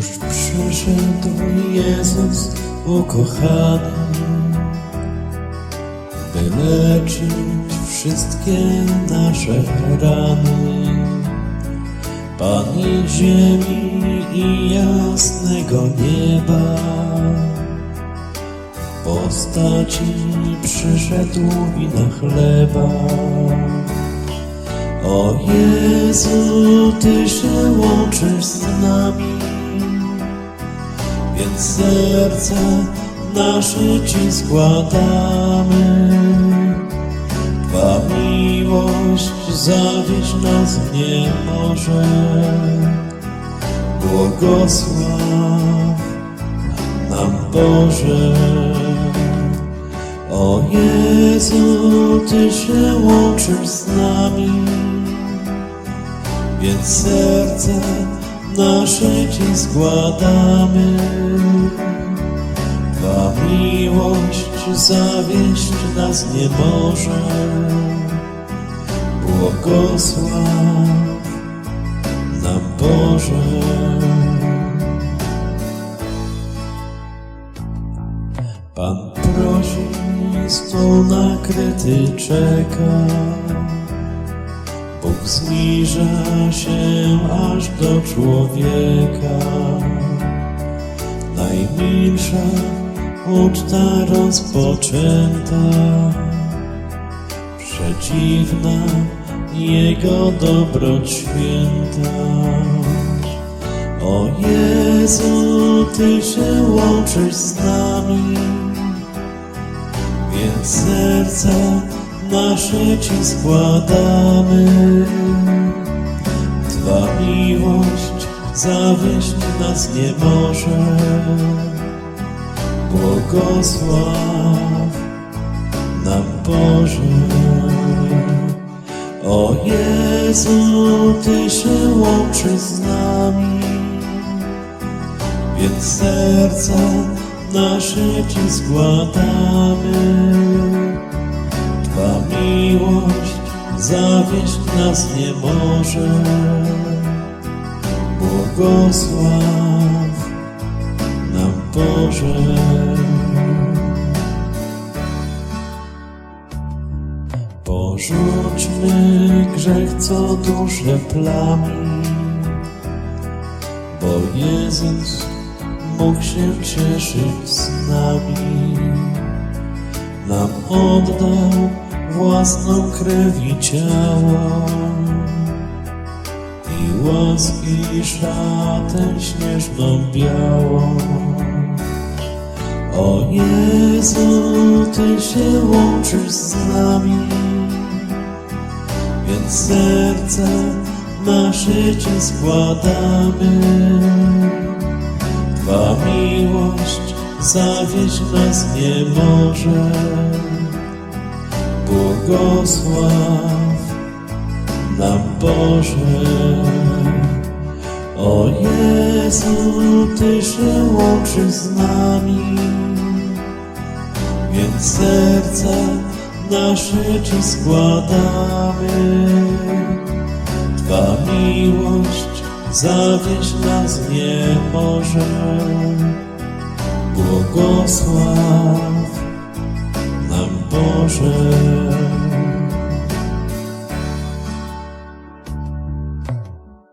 Już przyszedł Jezus ukochany, by leczyć wszystkie nasze rany. Pan i ziemi i jasnego nieba postaci przyszedł wina chleba. O Jezu, Ty się łączysz z nami, więc serce nasze Ci składamy. Twa miłość zawieść nas nie może. Błogosław nam Boże. O Jezu, Ty się łączysz z nami, więc serce nasze Ci składamy. Twa miłość zawieść nas nie może. Błogosław nam Boże. Pan prosi, stół nakryty czeka. Bóg zbliża się aż do człowieka. Najmilsza uczta rozpoczęta. Przeciwna Jego dobroć święta. O Jezu, Ty się łączysz z nami, więc serca nasze Ci składamy. Twa miłość zawieść nas nie może. Błogosław nam Boże. O Jezu, Ty się łączysz z nami, więc serca nasze Ci składamy. Miłość zawieść nas nie może. Błogosław nam Boże. Porzućmy grzech, co duszę plami, bo Jezus mógł się cieszyć z nami. Nam oddał własną krew i ciało i łaski szatę śnieżną białą. O Jezu, Ty się łączysz z nami, więc serce nasze Ci składamy. Twa miłość zawieść nas nie może. Błogosław nam Boże. O Jezu, Ty się łączysz z nami, więc serca nasze Ci składamy. Twa miłość zawieść nas nie może. Błogosław